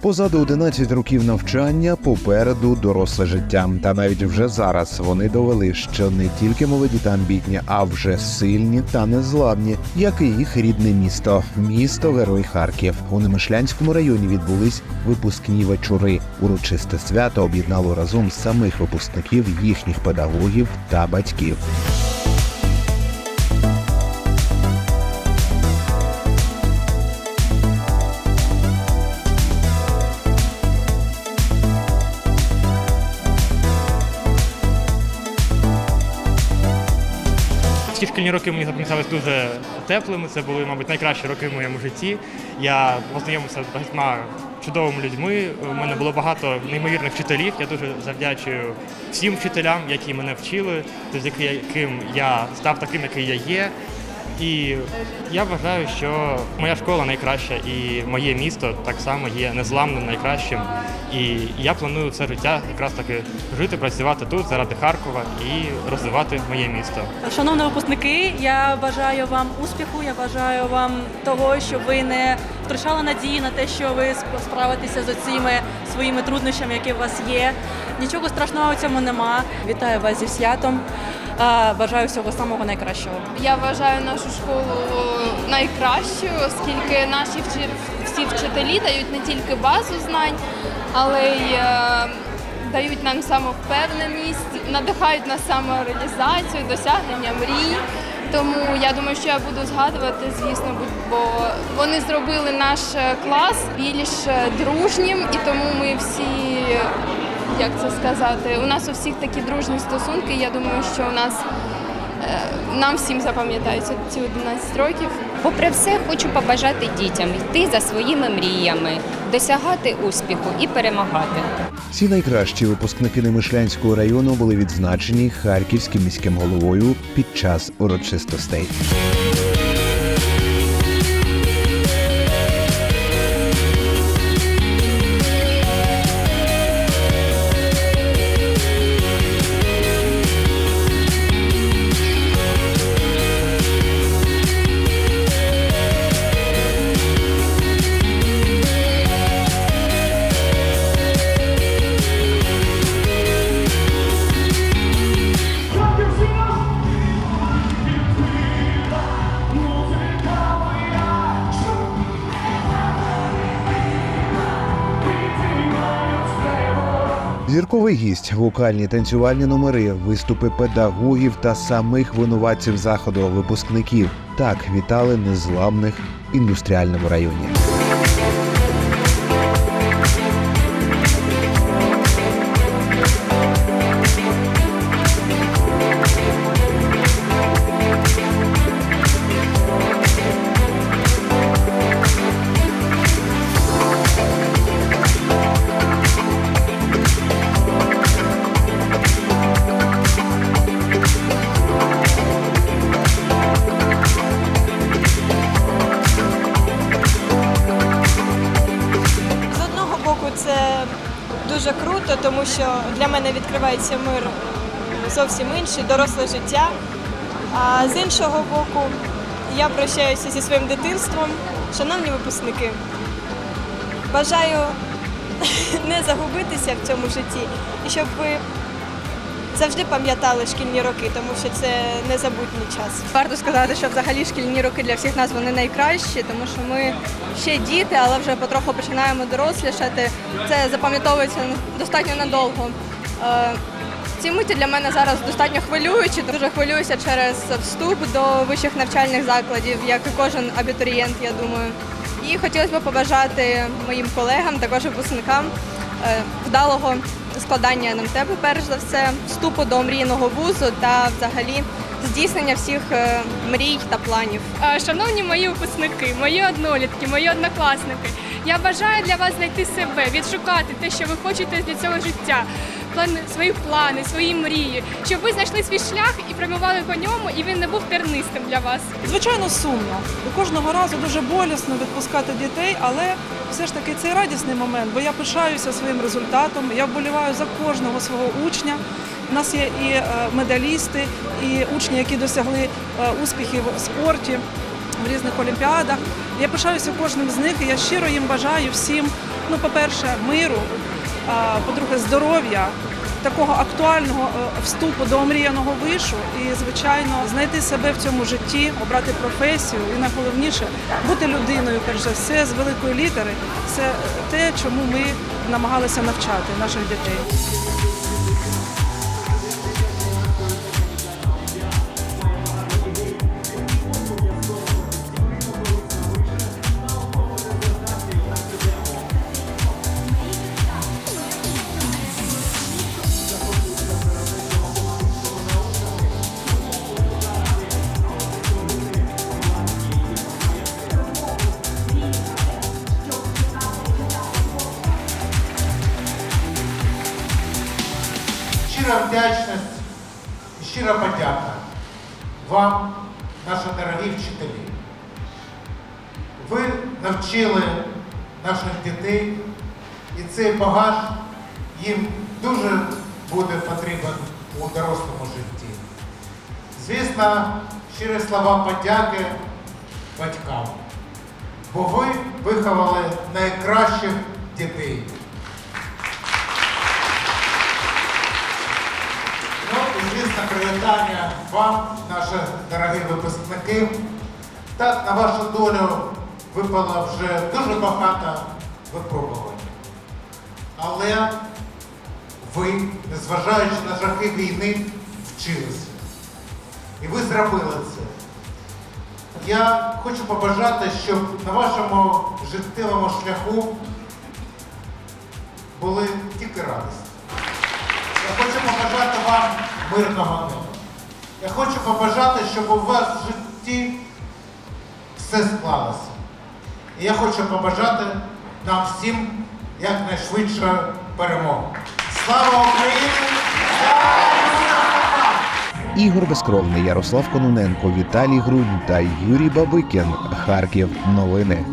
Позаду 11 років навчання, попереду доросле життя. Та навіть вже зараз вони довели, що не тільки молоді та амбітні, а вже сильні та незламні, як і їх рідне місто, місто Герой Харків. У Немишлянському районі відбулись випускні вечори. Урочисте свято об'єднало разом самих випускників, їхніх педагогів та батьків. Ці шкільні роки мені запам'ятались дуже теплими. Це були, мабуть, найкращі роки в моєму житті. Я познайомився з багатьма чудовими людьми. У мене було багато неймовірних вчителів. Я дуже завдячую всім вчителям, які мене вчили, з яким я став таким, який я є. І я вважаю, що моя школа найкраща, і моє місто так само є незламним, найкращим. І я планую все життя якраз таки жити, працювати тут заради Харкова і розвивати моє місто. Шановні випускники, я бажаю вам успіху. Я бажаю вам того, щоб ви не втрачали надії на те, що ви справитеся з цими своїми труднощами, які у вас є. Нічого страшного в цьому нема. Вітаю вас зі святом. Бажаю всього самого найкращого. Я вважаю нашу школу найкращою, оскільки наші всі вчителі дають не тільки базу знань, але й е, дають нам самовпевненість, надихають на самореалізацію, досягнення мрій. Тому я думаю, що я буду згадувати, звісно, бо вони зробили наш е, клас більш е, дружнім, і тому ми всі як це сказати, у нас у всіх такі дружні стосунки. Я думаю, що у нас е, нам всім запам'ятаються ці 11 років. Попри все, хочу побажати дітям йти за своїми мріями, досягати успіху і перемагати. Ці найкращі випускники Немишлянського району були відзначені харківським міським головою під час урочистостей. Зірковий гість, вокальні танцювальні номери, виступи педагогів та самих винуватців заходу, випускників. Так вітали незламних індустріальному районі. Дуже круто, тому що для мене відкривається мир зовсім інший, доросле життя. А з іншого боку, я прощаюся зі своїм дитинством. Шановні випускники, бажаю не загубитися в цьому житті і щоб ви завжди пам'ятали шкільні роки, тому що це незабутній час. Варто сказати, що взагалі шкільні роки для всіх нас вони найкращі, тому що ми ще діти, але вже потроху починаємо дорослішати. Це запам'ятовується достатньо надовго. Е, Ці миті для мене зараз достатньо хвилюючі. Дуже хвилююся через вступ до вищих навчальних закладів, як і кожен абітурієнт, я думаю. І хотілося б побажати моїм колегам, також випускникам е, вдалого складання НМТ, перш за все, вступу до мрійного вузу та взагалі здійснення всіх е, мрій та планів. Е, Шановні мої випускники, мої однолітки, мої однокласники, я бажаю для вас знайти себе, відшукати те, що ви хочете для цього життя, плани, свої плани, свої мрії, щоб ви знайшли свій шлях і прямували по ньому, і він не був тернистим для вас. Звичайно, сумно. Кожного разу дуже болісно відпускати дітей, але все ж таки це радісний момент, бо я пишаюся своїм результатом, я вболіваю за кожного свого учня. У нас є і е, медалісти, і учні, які досягли е, успіхів в спорті. в різних олімпіадах. Я пишаюся кожним з них, і я щиро їм бажаю всім, ну, по-перше, миру, а, по-друге, здоров'я, такого актуального е, вступу до омріяного вишу і, звичайно, знайти себе в цьому житті, обрати професію і найголовніше бути людиною, перш за все, з великої літери. Це те, чому ми намагалися навчати наших дітей. Щира вдячність щира подяка вам, наші дорогі вчителі. Ви навчили наших дітей, і цей багаж їм дуже буде потрібен у дорослому житті. Звісно, щирі слова подяки батькам, бо ви виховали найкращих дітей. Привітання вам, наші дорогі випускники. Так, на вашу долю випало вже дуже багато випробувань. Але ви, незважаючи на жахи війни, вчилися. І ви зробили це. Я хочу побажати, щоб на вашому життєвому шляху були тільки радості. Я хочу побажати вам мирного неба. Я хочу побажати, щоб у вас в житті все склалося. І я хочу побажати нам всім якнайшвидше перемоги. Слава Україні! Ігор Безкровний, Ярослав Кононенко, Віталій Грунь та Юрій Бабикін. Харків. Новини.